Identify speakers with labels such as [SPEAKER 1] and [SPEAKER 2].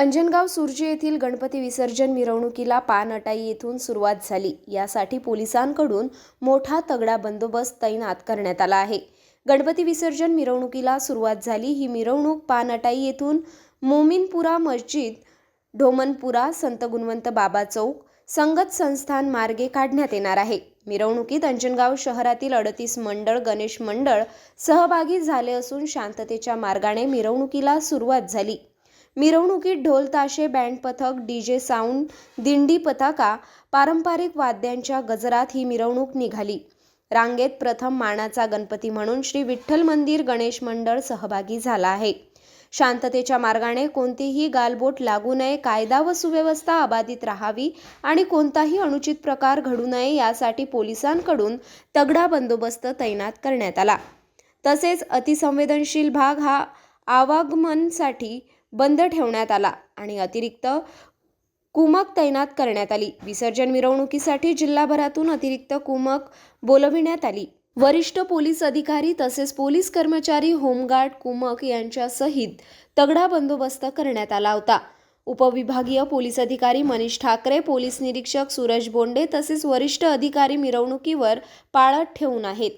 [SPEAKER 1] अंजनगाव सुर्जी येथील गणपती विसर्जन मिरवणुकीला पानअटाई येथून सुरुवात झाली. यासाठी पोलिसांकडून मोठा तगडा बंदोबस्त तैनात करण्यात आला आहे. गणपती विसर्जन मिरवणुकीला सुरुवात झाली. ही मिरवणूक पानअटाई येथून मोमीनपुरा मस्जिद ढोमनपुरा संत गुणवंत बाबा चौक संगत संस्थान मार्गे काढण्यात येणार आहे. मिरवणुकीत अंजनगाव शहरातील अडतीस मंडळ गणेश मंडळ सहभागी झाले असून शांततेच्या मार्गाने मिरवणुकीला सुरुवात झाली. मिरवणुकीत ढोल ताशे बँड पथक डीजे साऊंड दिंडी पताका पारंपरिक वाद्यांच्या गजरात ही मिरवणूक निघाली. रांगेत प्रथम मानाचा गणपती म्हणून श्री विठ्ठल मंदिर गणेश मंडळ सहभागी झाला आहे. शांततेच्या मार्गाने कोणतीही गालबोट लागू नये कायदा व सुव्यवस्था अबाधित राहावी आणि कोणताही अनुचित प्रकार घडू नये यासाठी पोलिसांकडून तगडा बंदोबस्त तैनात करण्यात आला. तसेच अतिसंवेदनशील भाग हा आवागमनसाठी बंद ठेवण्यात आला आणि अतिरिक्त कुमक तैनात करण्यात आली. विसर्जन मिरवणुकीसाठी जिल्हाभरातून अतिरिक्त कुमक बोलविण्यात आली. वरिष्ठ पोलीस अधिकारी तसेच पोलीस कर्मचारी होमगार्ड कुमक यांच्यासहित तगडा बंदोबस्त करण्यात आला होता. उपविभागीय पोलीस अधिकारी मनीष ठाकरे पोलीस निरीक्षक सूरज बोंडे तसेच वरिष्ठ अधिकारी मिरवणुकीवर पाळत ठेवून आहेत.